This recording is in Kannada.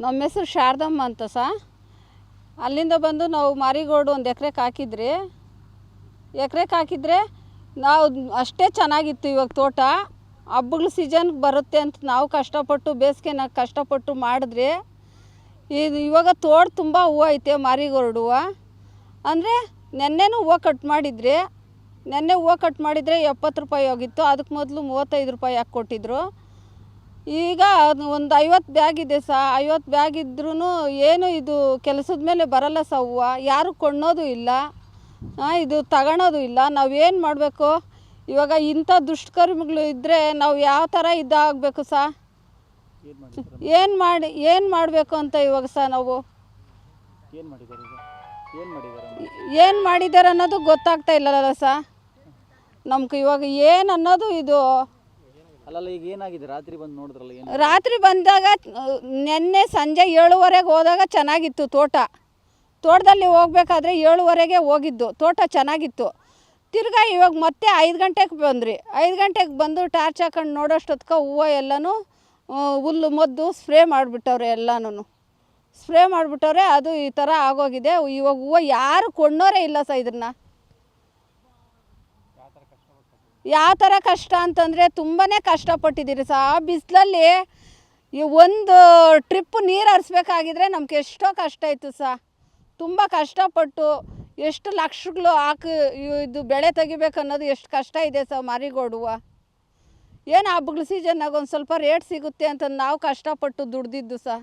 ನಮ್ಮ ಹೆಸರು ಶಾರದಮ್ಮ ಅಂತ ಸ. ಅಲ್ಲಿಂದ ಬಂದು ನಾವು ಮಾರಿಗೋಡು ಒಂದು ಎಕ್ರೆಗೆ ಹಾಕಿದ್ರಿ. ಎಕರೆ ಹಾಕಿದ್ರೆ ನಾವು ಅಷ್ಟೇ ಚೆನ್ನಾಗಿತ್ತು ಇವಾಗ ತೋಟ. ಹಬ್ಬಗಳ ಸೀಸನ್ಗೆ ಬರುತ್ತೆ ಅಂತ ನಾವು ಕಷ್ಟಪಟ್ಟು ಬೇಸಿಗೆನ ಕಷ್ಟಪಟ್ಟು ಮಾಡಿದ್ರಿ. ಇದು ಇವಾಗ ತೋಟ ತುಂಬ ಹೂವು ಐತೆ ಮಾರಿಗೋಲ್ಡ್ ಹೂವು. ಅಂದರೆ ನೆನ್ನೆನೂ ಹೂವು ಕಟ್ ಮಾಡಿದ್ರಿ. ನೆನ್ನೆ ಹೂವು ಕಟ್ ಮಾಡಿದರೆ ಎಪ್ಪತ್ತು ರೂಪಾಯಿ ಹೋಗಿತ್ತು. ಅದಕ್ಕೆ ಮೊದಲು ಮೂವತ್ತೈದು ರೂಪಾಯಿ ಹಾಕಿ ಕೊಟ್ಟಿದ್ರು. ಈಗ ಒಂದು ಐವತ್ತು ಬ್ಯಾಗ್ ಇದೆ ಸ ಐವತ್ತು ಬ್ಯಾಗ್ ಇದ್ರೂ ಏನು ಇದು ಕೆಲಸದ ಮೇಲೆ ಬರಲ್ಲ ಸವ್ವ ಹೂವು ಯಾರು ಕೊಳ್ಳೋದು ಇಲ್ಲ. ಇದು ತಗೊಳೋದು ಇಲ್ಲ. ನಾವು ಏನು ಮಾಡಬೇಕು? ಇವಾಗ ಇಂಥ ದುಷ್ಕರ್ಮಿಗಳು ಇದ್ದರೆ ನಾವು ಯಾವ ಥರ ಇದಾಗಬೇಕು ಸ? ಏನು ಮಾಡಿ ಏನು ಮಾಡಬೇಕು ಅಂತ ಇವಾಗ ಸ ನಾವು? ಏನು ಮಾಡಿದ್ದಾರೆ ಅನ್ನೋದು ಗೊತ್ತಾಗ್ತಾ ಇಲ್ಲಲ್ಲ ಸ? ನಮ್ಗೆ ಇವಾಗ ಏನು ಅನ್ನೋದು ಇದು ರಾತ್ರಿ ಬಂದಾಗ, ನಿನ್ನೆ ಸಂಜೆ ಏಳುವರೆಗೆ ಹೋದಾಗ ಚೆನ್ನಾಗಿತ್ತು ತೋಟ. ತೋಟದಲ್ಲಿ ಹೋಗ್ಬೇಕಾದ್ರೆ ಏಳುವರೆಗೆ ಹೋಗಿದ್ದು, ತೋಟ ಚೆನ್ನಾಗಿತ್ತು. ತಿರ್ಗಾ ಇವಾಗ ಮತ್ತೆ ಐದು ಗಂಟೆಗೆ ಬಂದ್ರಿ. ಐದು ಗಂಟೆಗೆ ಬಂದು ಟಾರ್ಚ್ ಹಾಕೊಂಡು ನೋಡೋಷ್ಟೊತ್ಕ ಹೂವು ಎಲ್ಲನೂ ಹುಲ್ಲು ಮದ್ದು ಸ್ಪ್ರೇ ಮಾಡಿಬಿಟ್ಟವ್ರೆ ಎಲ್ಲನೂ ಸ್ಪ್ರೇ ಮಾಡಿಬಿಟ್ಟವ್ರೆ, ಅದು ಈ ಥರ ಆಗೋಗಿದೆ. ಇವಾಗ ಹೂವು ಯಾರು ಕೊಂಡೋರೇ ಇಲ್ಲ ಸ ಇದನ್ನು. ಯಾವ ಥರ ಕಷ್ಟ ಅಂತಂದರೆ ತುಂಬಾ ಕಷ್ಟಪಟ್ಟಿದ್ದೀರಿ ಸಹ ಆ ಬಿಸಿಲಲ್ಲಿ ಈ ಒಂದು ಟ್ರಿಪ್ ನೀರು ಹರಿಸ್ಬೇಕಾಗಿದ್ರೆ ನಮ್ಗೆ ಎಷ್ಟೋ ಕಷ್ಟ ಇತ್ತು ಸಹ ತುಂಬ ಕಷ್ಟಪಟ್ಟು ಎಷ್ಟು ಲಕ್ಷಗಳು ಹಾಕಿ ಇದು ಬೆಳೆ ತೆಗಿಬೇಕು ಅನ್ನೋದು ಎಷ್ಟು ಕಷ್ಟ ಇದೆ ಸಹ ಮರಿಗೋಡುವ. ಏನು ಹಬ್ಬಗಳ ಸೀಸನ್ನಾಗ ಒಂದು ಸ್ವಲ್ಪ ರೇಟ್ ಸಿಗುತ್ತೆ ಅಂತ ನಾವು ಕಷ್ಟಪಟ್ಟು ದುಡ್ದಿದ್ದು ಸಹ